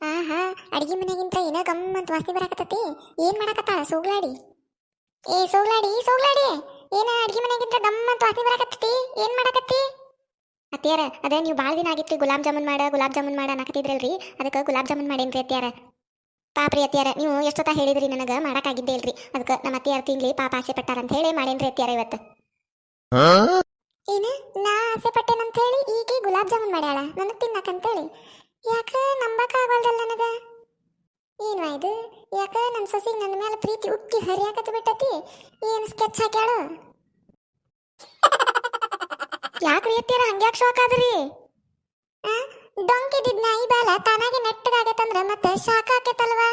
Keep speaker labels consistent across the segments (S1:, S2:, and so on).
S1: ಆಹಾ ಅಡಿಗೆ ಮನೆಗಿಂತ ಏನೋ ಗಮ್ಮಂತ ವಾಸನೆ ಬರಾಕತ್ತತಿ. ಏನ್ ಮಾಡಾಕತ್ತಾಳ ಸೋಗ್ಲಾಡಿ? ಏ ಸೋಗ್ಲಾಡಿ ಸೋಗ್ಲಾಡಿ! ಏನ ಅಡಿಗೆ ಮನೆಗಿಂತ ಗಮ್ಮಂತ ವಾಸನೆ ಬರಾಕತ್ತತಿ? ಏನ್ ಮಾಡಾಕತ್ತಿ? ಅತ್ಯಾರ ಅದ ನೀವು ಭಾಳ ದಿನ ಆಗಿತ್ತು ಗುಲಾಬ್ ಜಾಮೂನ್ ಮಾಡ ಗುಲಾಬ್ ಜಾಮೂನ್ ಮಾಡ ಅನ್ನಕತ್ತಿದ್ರಲ್ರಿ? ಅದಕ್ಕೆ ಗುಲಾಬ್ ಜಾಮೂನ್ ಮಾಡೇನ್ರಿ ಅತ್ಯಾರ ಪಾಪ್ರಿ ಅತ್ಯಾರ ನೀವು ಎಷ್ಟೊತ್ತ ಹೇಳಿದ್ರಿ ನನಗೆ ಮಾಡಕ್ಕಾಗಿದ್ದೇ ಇಲ್ರಿ. ಅದಕ್ಕೆ ನಮ್ಮ ಅತ್ಯಾರ ತಿನ್ಲಿ ಪಾಪ ಆಸೆ ಪಟ್ಟಾರ ಅಂತ ಹೇಳಿ ಮಾಡೇನ್ರಿ ಅತ್ಯಾರ ಇವತ್ತು. ಏನ? ನಾ ಆಸೆ ಪಟ್ಟೆನಂತ ಹೇಳಿ ಈಗ ಗುಲಾಬ್ ಜಾಮೂನ್ ಮಾಡ್ಯಾಳ. ನನಗೆ ತಿನ್ನಕಂತೇಳಿ. ಯಾಕ ನಂಬಕ ಆಗವಲ್ದಲ್ಲ ನನಗ ಏನು ಇದು ಯಾಕ ನನ್ನ ಸೊಸಿಗೆ ನನ್ನ ಮೇಲೆ ಪ್ರೀತಿ ಉಕ್ಕಿ ಹರಿಯಾಕತ್ ಬಿಟ್ಟತಿ? ಏನು ಸ್ಕೆಚ್ ಹಾಕ್ಯಾಳು? ಯಾಕ್ರಿ ಎತ್ತೀರ ಹಂಗ್ಯಾಕ್ ಶಾಕ್ ಆದ್ರಿ? ಡೊಂಕಿದಿದ್ ನಾಯಿ ಬಾಲ ತಾನಾಗೆ ನೆಟ್ಟಗಾಗತ್ತಂದ್ರ ಮತ್ತೆ ಶಾಕ್ ಆಕೇತಲ್ವಾ?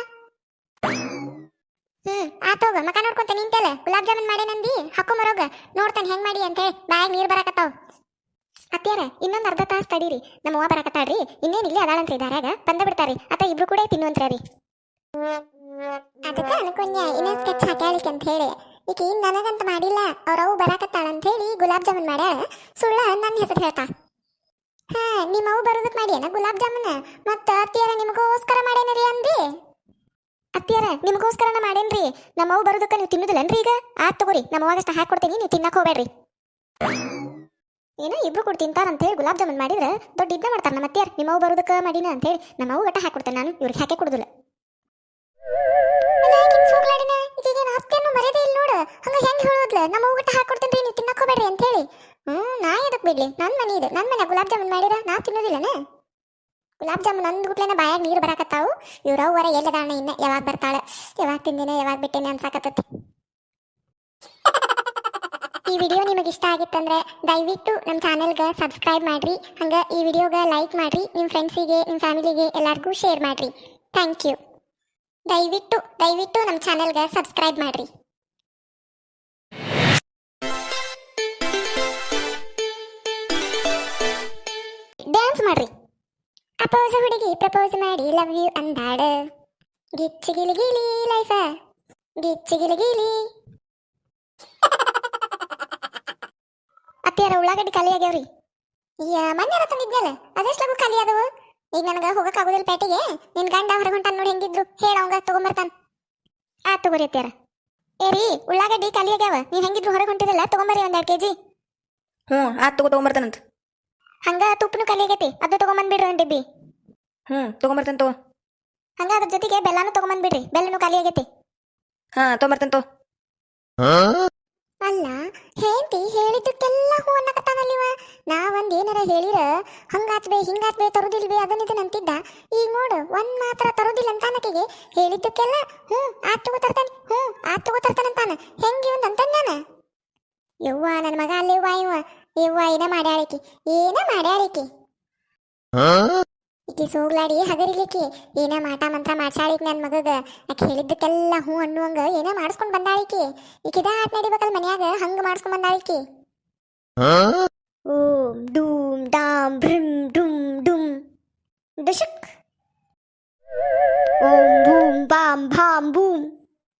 S1: ಹ್ಮ್ ಆತೋಗ ಮಕ ನೋಡ್ಕೊಂತ ನಿಂತಲ್ಲ. ಗುಲಾಬ್ ಜಾಮೂನ್ ಮಾಡಿ ನಂದಿ, ಹಾಕೋ ಮರೋಗ. ನೋಡ್ತಾನೆ, ಹೆಂಗ್ ಮಾಡಿ ಅಂತ ಹೇಳಿ ಬಾಯಾಗ ನೀರ್ ಬರಾಕತ್ತಾವ. ಅತ್ಯಾರ ಇನ್ನೊಂದು ಅರ್ಧ ತಾಸು ತಡೀರಿ. ನಮ್ಮ ಅವ್ವ ಬರಕತ್ತಾಳ್ರಿ. ಇನ್ನೇನು ಇಲ್ಲಿ ಅದಾಳಂತ್ರಿ ದಾರ್ಯಾಗ ಬಂದ ಬಿಡ್ತಾರಿ ಅತ್ತ ಇಬ್ರು ಕೂಡ ತಿನ್ನುವಂತ್ರಿ ಅದಕ್ಕ ಅನ್ಕೊಂಡ್ಯ ಇನ್ನೊಂದು ಸ್ಕೆಚ್ ಹಾಕ್ಯಾಳಿಕೆ ಅಂತ ಹೇಳಿ. ಈಕಿ ನನಗಂತ ಮಾಡಿಲ್ಲ. ಅವ್ರವು ಬರಾಕತ್ತಾಳ ಅಂತ ಹೇಳಿ ಗುಲಾಬ್ ಜಾಮೂನ್ ಮಾಡ್ಯಾಳ. ಸುಳ್ಳ ನನ್ನ ಹೆಸರು ಹೇಳ್ತಾ. ಹಾ ನಿಮ್ಮವು ಬರೋದಕ್ಕೆ ಮಾಡ್ಯಾನ ಗುಲಾಬ್ ಜಾಮೂನ್? ಮತ್ತ ಅತ್ತಿಯರ ನಿಮಗೋಸ್ಕರ ಮಾಡೇನ್ರಿ ಅಂದಿ? ಅತ್ತಿಯರ ನಿಮಗೋಸ್ಕರನ ಮಾಡೇನ್ರಿ ನಮ್ಮವು ಬರೋದಕ್ಕ ನೀವು ತಿನ್ನುದಿಲ್ಲನ್ರಿ ಈಗ. ಆತ್ ತಗೋರಿ ನಮ್ಮ ಅವಾಗಷ್ಟ ಕೊಡ್ತೀನಿ ನೀವು ತಿನ್ನಕ್ ಹೋಗ್ಬೇಡ್ರಿ. ಏನೋ ಇಬ್ರು ಕೂಡ ತಿಂತಾರ ಅಂತ ಹೇಳಿ ಗುಲಾಬ್ ಜಾಮೂನ್ ಮಾಡಿದ್ರೆ ದೊಡ್ಡ ಇದ್ದ ಮಾಡ್ತಾರ ನಮ್ಮ ಅತ್ತಿಯರ್. ನಿಮ್ಮವು ಬರೋದಕ್ಕೆ ಮಾಡಿನ ಅಂತ ಹೇಳಿ ನಮ್ಮವು ಗಟ್ಟ ಹಾಕೊಡ್ತೇನೆ ನಾನು. ಇವ್ರಿಗೆ ಹಾಕೇ ಕೊಡುದಿಲ್ಲ. ನಮ್ಮವ್ ಊಟ ಹಾಕೊಡ್ತೇನ್ರಿ, ನೀವು ತಿನ್ನಕ್ ಹೋಗ್ಬೇಡ್ರಿ ಅಂತ ಹೇಳಿ. ಹ್ಮ್, ನಾ ಎದಕ್ ಬಿಡ್ಲಿ? ನನ್ ಮನಿ ಇದು. ನನ್ ಮನೆ ಗುಲಾಬ್ ಜಾಮೂನ್ ಮಾಡಿರ? ನಾ ತಿನ್ನೋದಿಲ್ಲನ? ಗುಲಾಬ್ ಜಾಮೂನ್ ಅಂದ್ ಗುಟ್ಲೆನ ಬಾಯಾಗ ನೀರು ಬರಾಕತ್ತಾವು. ಇವ್ರವ್ವರ ಎಲ್ಲದಾಣ ಇನ್ನ ಯಾವಾಗ ಬರ್ತಾಳೆ? ಯಾವಾಗ ತಿಂದಿನ, ಯಾವಾಗ ಬಿಟ್ಟೇನೆ ಅನ್ಸಾಕತ್ತತಿ ಈ ವಿಡಿಯೋ ನಿಮಗೆ ಇಷ್ಟ ಆಗಿತ್ತಂದ್ರೆ ದಯವಿಟ್ಟು ನಮ್ಮ ಚಾನಲ್ಗೆ ಸಬ್ಸ್ಕ್ರೈಬ್ ಮಾಡಿರಿ, ಹಂಗ ಈ ವಿಡಿಯೋಗೆ ಲೈಕ್ ಮಾಡಿರಿ, ನಿಮ್ಮ ಫ್ರೆಂಡ್ಸಿಗೆ, ನಿಮ್ಮ ಫ್ಯಾಮಿಲಿಗೆ ಎಲ್ಲರಿಗೂ ಶೇರ್ ಮಾಡಿರಿ. ಥ್ಯಾಂಕ್ ಯು ದಯವಿಟ್ಟು ದಯವಿಟ್ಟು ನಮ್ಮ ಚಾನಲ್ಗೆ ಸಬ್ಸ್ಕ್ರೈಬ್ ಮಾಡಿರಿ. ಡ್ಯಾನ್ಸ್ ಮಾಡ್ರಿ. ಅಪೋಸ್ ಹುಡುಗಿ ಪ್ರಪೋಸ್ ಮಾಡಿ ಲವ್ ಯು ಅಂದಾಡ ಗಿಚ್ಚಿ ಗಿಲಿ ಲೈಫ ಗಿಚ್ಚಿ ಗಿಲಿ ಗಿಲಿ. ಅತ್ತಿಯಾರ ಉಳ್ಳಾಗಡ್ಡಿ ಖಾಲಿ ಆಗ್ಯಾವ್ರಿ. ಈಗ ಮನ್ಯಾರ ತಂದಿದ್ನಲ್ಲ ಅದೆಷ್ಟು ಖಾಲಿ ಆದವು? ಈಗ ನನಗೆ ಹೋಗಕ್ ಆಗುದಿಲ್ಲ ಪೇಟೆಗೆ ನಿನ್ ಗಂಡ ಹೊರಗೆ ಹೊಂಟಾನ ನೋಡಿ ಹೆಂಗಿದ್ರು ಹೇಳ ಅವಂಗ ತಗೊಂಬರ್ತಾನ. ಆ ತಗೋರಿ ಅತ್ಯಾರ ಏರಿ ಉಳ್ಳಾಗಡ್ಡಿ ಖಾಲಿ ಆಗ್ಯಾವ ನೀವ್ ಹೆಂಗಿದ್ರು ಹೊರಗೆ ಹೊಂಟಿರಲ್ಲ ತಗೊಂಬರಿ ಒಂದ್ ಎರಡು ಕೆಜಿ.
S2: ಹ್ಞೂ ಆತ್ ತಗೋ ತಗೊಂಬರ್ತಾನಂತ.
S1: ಹಂಗ ತುಪ್ಪನು ಖಾಲಿ ಆಗೈತಿ ಅದು ತಗೊಂಬಂದ್ಬಿಡ್ರಿ ಒಂದ್ ಡಿಬ್ಬಿ.
S2: ಹ್ಮ್ ತೊಗೊಂಬರ್ತಾನ ತಗೋ.
S1: ಹಂಗ ಅದ್ರ ಜೊತೆಗೆ ಬೆಲ್ಲಾನು ತಗೊಂಬಂದ್ಬಿಡ್ರಿ ಬೆಲ್ಲನು ಖಾಲಿ ಆಗೈತಿ.
S2: ಹಾ ತೊಗೊಂಬರ್ತಾನ ತಗೋ.
S1: ಅಲ್ಲ ಹೇಂತಿ ಹೇಳಿದ್ದಕ್ಕೆಲ್ಲ ಒಂದ್ ಏನಾರ ಹೇಳಿರ ಹಂಗಾತ್ಬೇ ಹಿಂಗಾತ್ಬೇ ತರುದಿಲ್ವೇ? ಅದನ್ನ ಇದನ್ನ ಅಂತಿದ್ದ ಈಗ ನೋಡು, ಒಂದ್ ಮಾತ್ರ ತರುದಿಲ್ಲ ಅಂತಾನಕಿಗೆ ಹೇಳಿದ್ದಕ್ಕೆಲ್ಲ ಹ್ಞೂ ಆತ್ ತಗೋ ತರ್ತಾನೆ ಹ್ಞೂ ಆತ್ ತಗೋ ತರ್ತಾನಂತಾನ ಹೆಂಗೆ ಒಂದು ಅಂತ ನಾನು? ಯವ್ವ ನನ್ನ ಮಗ ಅಲ್ಲಿ ಯವ್ವ ಇವ. ಯವ್ವ, ಏನ ಮಾಡ್ಯಾಳಿಕಿ? ಏನ ಮಾಡ್ಯಾಳಿಕಿ? ಈಕಿ ಸೋಗ್ಲಾಡಿ ಹಗರಿಲಿಕ್ಕಿ ಏನ ಮಾಟ ಮಂತ್ರ ಮಾಡ್ಸಾಳಿಕ್ ನನ್ ಮಗಗ? ಆಕೆ ಹೇಳಿದ್ದಕ್ಕೆಲ್ಲ ಹೂ ಅನ್ನುವಂಗ ಏನ ಮಾಡಿಸ್ಕೊಂಡ್ ಬಂದಾಳಿಕಿ? ಈಕಿದ ಆಟ ನಡಿಬೇಕಲ್ಲ ಮನ್ಯಾಗ? ಹಂಗ ಮಾಡಿಸ್ಕೊಂಡ್ ಬಂದಾಳಿಕಿ? ಓಂ ಡೂಮ್ ಡಾಮ್ ಬ್ರಿಮ್ ಡುಮ್ ಡುಮ್ ಡುಶುಕ್ ಓಂ ಬೂಮ್ ಬಾಮ್ ಭಾಮ್ ಬೂಮ್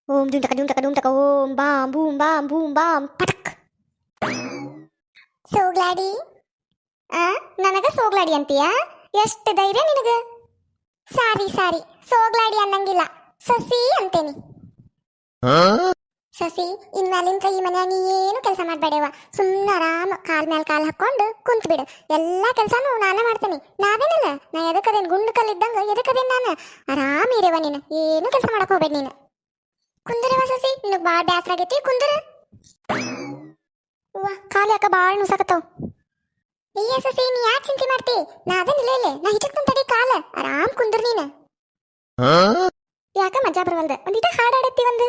S1: ಓಂ ದುಮ್ ತಕ ದುಮ್ ತಕ ದುಮ್ ತಕ ಓಂ balm boom balm boom balm ಪಟಕ್ ಸೋಗ್ಲಾಡಿ ಆ ನನಗ ಸೋಗ್ಲಾಡಿ ಅಂತೀಯಾ ಎಷ್ಟು ಧೈರ್ಯ ನಿನಗ ಸಾರಿ ಸಾರಿ ಸೋಗ್ಲಾಡಿ ಅನ್ನಂಗಿಲ್ಲ ಸಸಿ ಅಂತೇನಿ ಸಸಿ ಇನ್ಮ್ಯಾಲಿಂದ ಈ ಮನ್ಯಾಗ ನೀ ಏನು ಕೆಲಸ ಮಾಡಬೇಡವ ಸುಮ್ಮನೆ ಆರಾಮ ಕಾಲ್ ಮೇಲೆ ಕಾಲ್ ಹಾಕೊಂಡು ಕುಂತ್ ಬಿಡು ಎಲ್ಲಾ ಕೆಲಸನೂ ನಾನೇ ಮಾಡ್ತೀನಿ. ನಾವೇನಲ್ಲ ನಾ ಎದಕ್ಕದೇನು ಗುಂಡು ಕಲ್ಲಿದ್ದಂಗ ಎದಕ್ಕದೇನು ನಾನು? ಆರಾಮ ಇರವ ನೀನು. ಏನು ಕೆಲಸ ಮಾಡಕ್ ಹೋಗ್ಬೇಡ ನೀನು. ಕುಂದರವ ಸಸಿ ನಿನಗೆ ಭಾಳ ಬ್ಯಾಸರ ಆಗೈತಿ ಕುಂದರ. ಅವ್ವ ಕಾಲು ಯಾಕ ಭಾಳ ನುಸಾಕತ್ತಾವ? ಏ ಸಸಿ ನೀ ಯಾಕೆ ಚಿಂತೆ ಮಾಡ್ತಿ? ನಾ ಅದನ್ನ ಇಲ್ಲ ನಾ ಹಿಚಕ್ ತಡಿ ಕಾಲ. ಆರಾಮ್ ಕುಂದ್ರ ನೀನು. ಯಾಕ ಮಜಾ ಬರವಲ್ದ? ಒಂದಿಟ ಹಾಡಾಡತ್ತಿ ಒಂದು.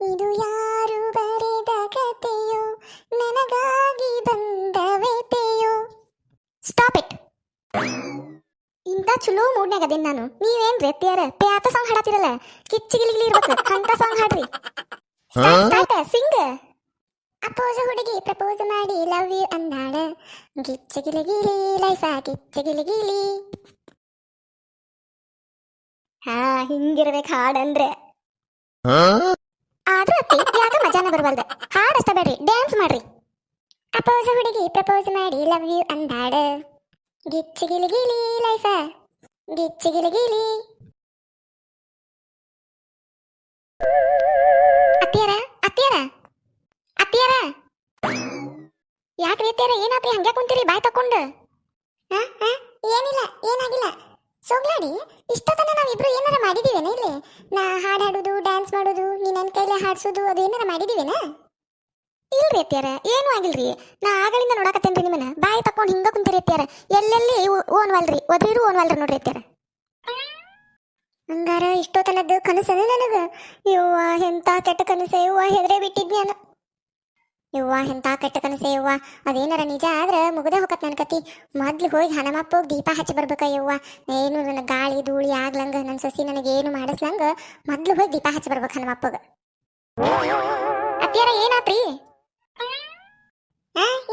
S1: ಇದು ಯಾರು ಬರೆದ ಕಥೆಯೋ ನನಗಾಗಿ ಬಂದವೆತೆಯೋ ಸ್ಟಾಪ್ ಇಟ್ ಇಂಥ ಚಲೋ ಮೂಡ್ನಾಗ ಅದೇನ್ ನಾನು. ನೀವೇನ್ ರೆತ್ತಿಯಾರ ಪ್ಯಾತ ಸಾಂಗ್ ಹಾಡತಿರಲ್ಲ? ಕಿಚ್ಚಿಗಿಲಿಗಿಲಿ ಇರ್ಬೇಕು. ಅಂತ ಸಾಂಗ್ ಹಾಡ್ರಿ. ಸಿಂಗ್ ಅಪೋಸ ಹುಡುಗಿ ಪ್ರಪೋಸ್ ಮಾಡಿ ಲವ್ ಯು ಅಂದಾಳ. ಗಿಚ್ಚಗಿಲಿಗಿಲಿ ಲೈಫ ಗಿಚ್ಚಗಿಲಿಗಿಲಿ ಹಾ ಹಿಂಗಿರ್ಬೇಕು ಹಾಡಂದ್ರೆ. ಆದ್ರೂ ಅತ್ತಿ ಯಾಕ ಮಜಾನ ಬರಬಲ್ದ ಹಾಡಷ್ಟ ಡ್ಯಾನ್ಸ್ ಮಾಡ್ರಿ. ಅಪೋಸ ಹುಡುಗಿ ಪ್ರಪೋಸ್ ಮಾಡಿ ಲವ್ ಯು ಅಂದಾಡ ಗಿಚ್ಚಿ ಗಿಲಿ ಗಿಲಿ ಲೈಫ ಗಿಚ್ಚಿಗಿಲಿಗಿಲಿ ಅತ್ತಿಯರ ಅತ್ತಿಯರ ಅತ್ತಿಯರ. ಯಾಕ್ರಿ ಅತ್ತಿಯರ ಏನಾತ್ರಿ ಹಂಗೆ ಕುಂತೀರಿ ಬಾಯ್ ತಕೊಂಡು ಹಾ ಆ, ಏನಿಲ್ಲ ಏನಾಗಿಲ್ಲ. ಸೋಗ್ಲಾಡಿ ಇಷ್ಟೊತ್ತನ ನಾವಿಬ್ರು ಏನಾರ ಮಾಡಿದೀವೇನ ಇಲ್ಲಿ? ನಾ ಹಾಡು ಹಾಡೋದು ಡ್ಯಾನ್ಸ್ ಮಾಡೋದು ನೀ ನನ್ನ ಕೈಲೇ ಹಾಡ್ಸೋದು, ಅದು ಏನಾರ ಮಾಡಿದೀವೇನ? ಇಲ್ರಿ ಅತ್ಯಾರ ಏನೂ ಆಗಿಲ್ರಿ. ನಾ ಆಗಳಿಂದ ನೋಡಾಕತ್ತೇನ್ರಿ ನಿಮ್ಮನ್ನ. ಬಾಯಿ ತಕೊಂಡು ಹಿಂಗ ಕುಂತೀರಿ ಅತ್ಯಾರ ಎಲ್ಲೆಲ್ಲಿ ಓನ್ವಲ್ರಿ ಒದ್ರಿರು ಓನ್ವಲ್ರಿ ನೋಡ್ರಿ ಅತ್ಯಾರ ಹಂಗಾರ ಇಷ್ಟೊತ್ತನದ್ದು ಕನಸನ ನನಗೆ? ಇವ್ವ ಎಂತ ಕೆಟ್ಟ ಕನಸ. ಇವ್ವ ಹೆದ್ರೆ ಬಿಟ್ಟಿದ್ನಿ ನಾನು ಯವ್ವ, ಎಂಥ ಕೆಟ್ಟ ಕನಸೆ ಇವ್ವ ಅದೇನಾರ ನಿಜ ಆದ್ರೆ ಮುಗದೆ ಹೋಗತ್ ನನ್ನ ಕತಿ. ಮೊದ್ಲು ಹೋಗಿ ಹಣಮಪ್ಪ ಹೋಗಿ ದೀಪ ಹಚ್ಚಿ ಬರ್ಬೇಕ ಯವ್ವ. ಏನು ನನ್ನ ಗಾಳಿ ಧೂಳಿ ಆಗ್ಲಂಗ ನನ್ನ ಸೊಸಿ ನನಗೇನು ಮಾಡಿಸ್ಲಂಗ, ಮೊದ್ಲು ಹೋಗಿ ದೀಪ ಹಚ್ಚಿ ಬರ್ಬೇಕು ಹನಮಪ್ಪಗ ಅತ್ಯಾರ ಏನಾತ್ರಿ?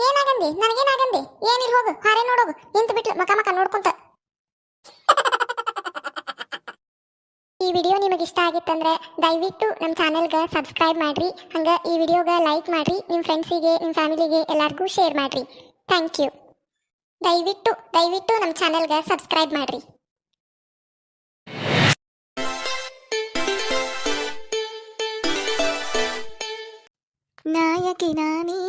S1: ಏನಾಗಂದಿ? ನನಗೇನಾಗಂದಿ? ಏನಿಲ್ಲ ಹೋಗು, ಹಾರೆ ನೋಡೋಗು ನಿಂತು ಬಿಟ್ಲು ಮಕ ಮಕ ನೋಡ್ಕೊಂತ. ಈ ವಿಡಿಯೋ ನಿಮಗೆ ಇಷ್ಟ ಆಗಿತ್ತಂದ್ರೆ ದಯವಿಟ್ಟು ನಮ್ಮ ಚಾನೆಲ್ಗೆ ಸಬ್ಸ್ಕ್ರೈಬ್ ಮಾಡ್ರಿ ಹಂಗೆ ಈ ವಿಡಿಯೋಗೆ ಲೈಕ್ ಮಾಡ್ರಿ ನಿಮ್ಮ ಫ್ರೆಂಡ್ಸಿಗೆ ನಿಮ್ಮ ಫ್ಯಾಮಿಲಿಗೆ ಎಲ್ಲರಿಗೂ ಶೇರ್ ಮಾಡ್ರಿ. ಥ್ಯಾಂಕ್ ಯು ದಯವಿಟ್ಟು ದಯವಿಟ್ಟು ನಮ್ಮ ಚಾನೆಲ್ಗೆ ಸಬ್ಸ್ಕ್ರೈಬ್ ಮಾಡ್ರಿ.
S2: ನಾಯಕಿ ನಾನೇ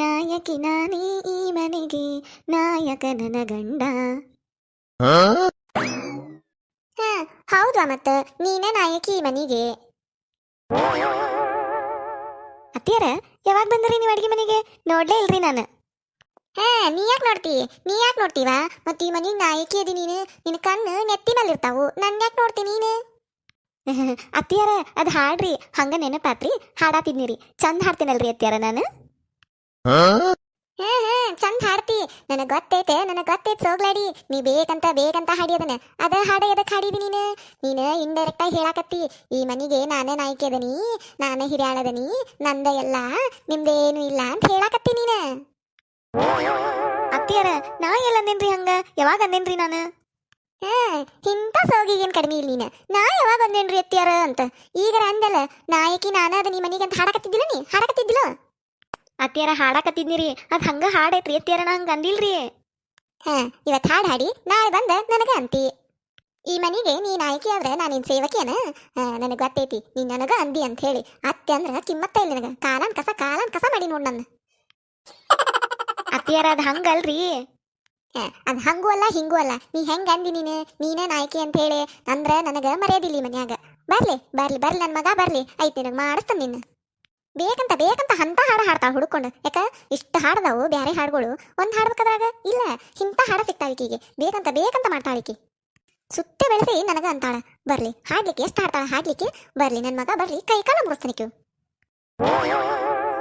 S2: ನಾಯಕಿ ನಾನೇ ಈ ಮನೆಗೆ ನಾಯಕ ನನ್ನ ಗಂಡ
S1: ಹೌದಾ ಮತ್ತ? ನೀನೇ ನಾಯಕಿ ಮನೆಗೆ?
S2: ಅತ್ತಿಯರ, ಯಾವಾಗ ಬಂದ್ರಿ ನೀವು ಅಡಿಗೆ ಮನೆಗೆ? ನೋಡ್ಲೇ ಇಲ್ರಿ ನಾನು.
S1: ಹಾ, ನೀ ಯಾಕೆ ನೋಡ್ತಿ? ನೀ ಯಾಕೆ ನೋಡ್ತೀವ? ಮತ್ತೆ ಈ ಮನೆಗೆ ನಾಯಕಿ ಅದಿ ನೀನು. ನಿನ್ನ ಕಣ್ಣು ನೆತ್ತಿ ಮೇಲೆ ಇರ್ತಾವು. ನನ್ ಯಾಕೆ ನೋಡ್ತಿ ನೀನು?
S2: ಅತ್ತಿಯರ, ಅದು ಹಾಡ್ರಿ. ಹಂಗ ನೆನಪಾತ್ರಿ. ಹಾಡಾತಿದ್ನಿರಿ. ಚಂದ ಹಾಡ್ತೀನಲ್ರಿ ಅತ್ತಿಯರ ನಾನು.
S1: ಹಾ ಹಾ ಚಂದ ಹಾಡ್ತಿ. ನನಗೆ ಗೊತ್ತೈತೆ ನನಗೆ ಗೊತ್ತೈತೆ ಸೋಗ್ಲಾಡಿ. ನೀ ಬೇಕಂತ ಬೇಕಂತ ಹಾಡಿ ಅದನ್ನ. ಅದ ಹಾಡ ಎದಕ್ಕೆ ಹಾಡಿದಿ ನೀನು? ನೀನು ಇಂಡೈರೆಕ್ಟ್ ಆಗಿ ಹೇಳಾಕತ್ತಿ. ಈ ಮನಿಗೆ ನಾನೇ ನಾಯಕಿ ಅದನಿ ನಾನೇ ಹಿರಿಯಾಳದನಿ ನಂದ ಎಲ್ಲ ನಿಮ್ದೇನು ಇಲ್ಲ ಅಂತ ಹೇಳಾಕತ್ತಿ ನೀನು.
S2: ಅತ್ತಿಯರ ನಾ ಎಲ್ಲ ಅಂದೇನ್ರಿ ಹಂಗ? ಯಾವಾಗ ಅಂದೇನ್ರಿ ನಾನು?
S1: ಹಾ ಇಂಥ ಸೋಗಿಗೇನು ಕಡಿಮೆ ಇಲ್ಲ ನೀನು. ನಾ ಯಾವಾಗ ಬಂದೇನ್ರಿ ಅತ್ತಿಯರ ಅಂತ. ಈಗ ಅಂದಲ್ಲ ನಾಯಕಿ ನಾನ ಅದ ನೀ ಮನೆಗೆ ಅಂತ ಹಾಡಕತ್ತಿದ್ದಿಲ್ಲ ನೀ? ಹಾಡಕತ್ತಿದ್ದಿಲ್ಲ?
S2: ಅತ್ತಿಯರ ಹಾಡಾಕತ್ತಿದ್ನಿರಿ ಅದು ಹಂಗ ಹಾಡೈತ್ರಿ ಅತ್ತಿಯರ ನಾ ಹಂಗ ಅಂದಿಲ್ರಿ.
S1: ಹಾ ಇವತ್ತು ಹಾಡು ಹಾಡಿ ನಾಳೆ ಬಂದ ನನಗೆ ಅಂತಿ. ಈ ಮನೆಗೆ ನೀ ನಾಯಕಿ ಆದ್ರೆ ನಾನು ನಿನ್ ಸೇವಕಿಯನ? ನನಗೆ ಗೊತ್ತೈತಿ ನೀ ನನಗ ಅಂದಿ ಅಂತ ಹೇಳಿ ಅತ್ತೆ ಅಂದ್ರ ಕಿಮ್ಮತ್ತ ಇಲ್ಲ ನನಗ. ಕಾಲನ್ ಕಸ ಕಾಲನ್ ಕಸ ಮಾಡಿ ನೋಡ್ ನನ್ನ.
S2: ಅತ್ತಿಯರ ಅದ್ ಹಂಗಲ್ರಿ
S1: ಅದ್ ಹಂಗೂ ಅಲ್ಲ ಹಿಂಗೂ ಅಲ್ಲ. ನೀ ಹೆಂಗ್ ಅಂದಿ ನೀನು? ನೀನೇ ನಾಯಕಿ ಅಂತ ಹೇಳಿ ಅಂದ್ರೆ ನನಗೆ ಮರ್ಯಾದಿಲ್ಲ ಮನ್ಯಾಗ. ಬರ್ಲಿ ಬರ್ಲಿ ಬರ್ಲಿ ನನ್ನ ಮಗ ಬರ್ಲಿ. ಐತಿ ನಿನಗೆ ಮಾಡಿಸ್ತಾನ ನಿನ್ನ. ಬೇಕಂತ ಬೇಕಂತ ಅಂತ ಹಾಡು ಹಾಡ್ತಾಳೆ ಹುಡುಕೊಂಡು. ಯಾಕ? ಇಷ್ಟು ಹಾಡದವು ಬ್ಯಾರೆ ಹಾಡುಗಳು. ಒಂದ್ ಹಾಡ್ಬೇಕಾದ್ರಾಗ ಇಲ್ಲ, ಇಂಥ ಹಾಡ ಸಿಗ್ತಾವ ಈಕಿಗೆ. ಬೇಕಂತ ಬೇಕಂತ ಮಾಡ್ತಾಳ ಈಕಿ. ಸುತ್ತೆ ಬೆಳೆಸಿ ನನಗ ಅಂತಾಳ. ಬರ್ಲಿ, ಹಾಡ್ಲಿಕ್ಕೆ ಎಷ್ಟು ಹಾಡ್ತಾಳ ಹಾಡ್ಲಿಕ್ಕೆ? ಬರ್ಲಿ ನನ್ನ ಮಗ ಬರ್ಲಿ, ಕೈ ಕಾಲ ಮುಗಿಸ್ತಾನಿಕ್ಯು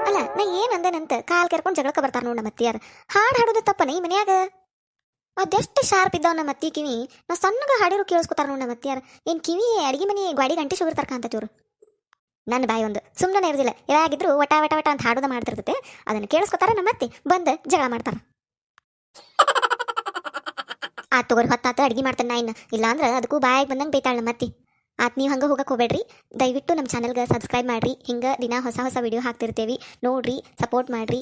S2: ಅಲ್ಲ, ನಾ ಏನ್ ಕಾಲ್ ಕರ್ಕೊಂಡು ಜಗಳಕ್ಕ ಬರ್ತಾರ ನೋಡ ನಮ್ಮ ಹಾಡು ಹಾಡ್ ಹಾಡೋದು ತಪ್ಪನ ಈ ಮನ್ಯಾಗ? ಅದೆಷ್ಟು ಶಾರ್ಪ್ ಇದ್ದಾವ ನಮ್ಮ ಅತ್ತಿ ಕಿವಿ. ನಾ ಸಣ್ಣಗ ಹಾಡಿರು ಕೇಳಿಸ್ಕೊತಾರ ನೋಡಿ ನಮ್ಮ ಅತ್ತಿಯರ್. ಏನ್ ಕಿವಿ, ಅಡಿಗೆ ಮನೆ ಗಾಡಿ ಗಂಟೆ ಸುಗಿರ್ತಾರ ಕಾಂತತಿ ಇವ್ರು. ನನ್ನ ಬಾಯಿ ಒಂದು ಸುಮ್ಮನೆ ಇರೋದಿಲ್ಲ. ಯಾವಾಗಿದ್ರು ವಟ ವಟ ವಟ ಅಂತ ಹಾಡೋದ ಮಾಡ್ತಿರ್ತೈತೆ. ಅದನ್ನ ಕೇಳಿಸ್ಕೊತಾರ ನಮ್ಮ ಅತ್ತಿ. ಬಂದು ಜಗಳ ಮಾಡ್ತಾರ ಆ ತಗೋರಿ ಹೊತ್ತಾತ, ಅಡಿಗೆ ಮಾಡ್ತಾನೆ ನಾ ಇನ್ನು. ಇಲ್ಲಾಂದ್ರೆ ಅದಕ್ಕೂ ಬಾಯಿಗೆ ಬಂದಂಗೆ ಬೈತಾಳ ನಮ್ಮ ಅತ್ತಿ. ಆತ್ ನೀವು ಹಂಗೆ ಹೋಗಕ್ಕೆ ಹೋಗ್ಬೇಡ್ರಿ. ದಯವಿಟ್ಟು ನಮ್ಮ ಚಾನಲ್ಗೆ ಸಬ್ಸ್ಕ್ರೈಬ್ ಮಾಡಿರಿ. ಹಿಂಗೆ ದಿನ ಹೊಸ ಹೊಸ ವಿಡಿಯೋ ಹಾಕ್ತಿರ್ತೇವಿ. ನೋಡ್ರಿ, ಸಪೋರ್ಟ್ ಮಾಡಿರಿ.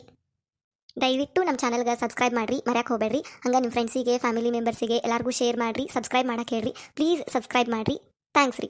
S2: ದಯವಿಟ್ಟು ನಮ್ಮ ಚಾನಲ್ಗೆ ಸಬ್ಸ್ಕ್ರೈಬ್ ಮಾಡಿರಿ. ಮರ್ಯಾಕೆ ಹೋಗ್ಬೇಡ್ರಿ. ಹಂಗೆ ನಿಮ್ಮ ಫ್ರೆಂಡ್ಸಿಗೆ ಫ್ಯಾಮಿಲಿ ಮೆಂಬರ್ಸಿಗೆ ಎಲ್ಲರಿಗೂ ಶೇರ್ ಮಾಡಿರಿ. ಸಬ್ಸ್ಕ್ರೈಬ್ ಮಾಡಕ್ಕೆ ಹೇಳ್ರಿ. ಪ್ಲೀಸ್ ಸಬ್ಸ್ಕ್ರೈಬ್ ಮಾಡಿರಿ. ಥ್ಯಾಂಕ್ಸ್ ರೀ.